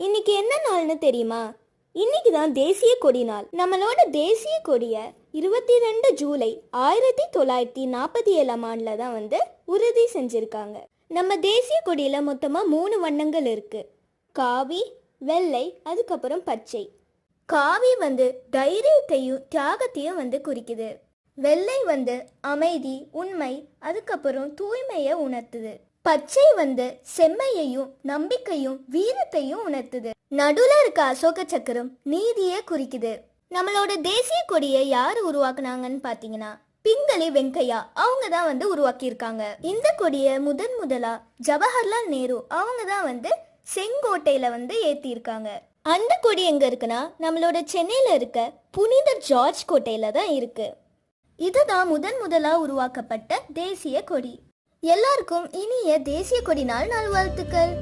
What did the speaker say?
இன்னைக்கு என்ன நாள்னு தெரியுமா? இன்னைக்கு தான் தேசிய கொடி நாள். நம்மளோட தேசிய கொடியை இருபத்தி ரெண்டு ஜூலை ஆயிரத்தி தொள்ளாயிரத்தி நாற்பத்தி ஏழாம் ஆண்டில் தான் வந்து உறுதி செஞ்சுருக்காங்க. நம்ம தேசிய கொடியில் மொத்தமாக மூணு வண்ணங்கள் இருக்குது காவி வெள்ளை அதுக்கப்புறம் பச்சை. காவி வந்து தைரியத்தையும் தியாகத்தையும் வந்து குறிக்குது. வெள்ளை வந்து அமைதி உண்மை அதுக்கப்புறம் தூய்மையை உணர்த்துது. பச்சை வந்து செம்மையையும் நம்பிக்கையும் வீரத்தையும் உணர்த்துது. நடுவுல இருக்க அசோக சக்கரம் நீதியை குறிக்குது. நம்மளோட தேசிய கொடியை யார் உருவாக்குனாங்கன்னு பாத்தீங்கன்னா பிங்களி வெங்கையா அவங்க தான் வந்து உருவாக்கியிருக்காங்க. இந்த கொடியை முதன் முதலா ஜவஹர்லால் நேரு அவங்க தான் வந்து செங்கோட்டையில வந்து ஏத்தியிருக்காங்க. அந்த கொடி எங்க இருக்குன்னா நம்மளோட சென்னையில இருக்க புனித ஜார்ஜ் கோட்டையில தான் இருக்கு. இதுதான் முதன் முதலா உருவாக்கப்பட்ட தேசிய கொடி. எல்லாருக்கும் இனிய தேசிய கொடி நாள் நல்வாழ்த்துக்கள்.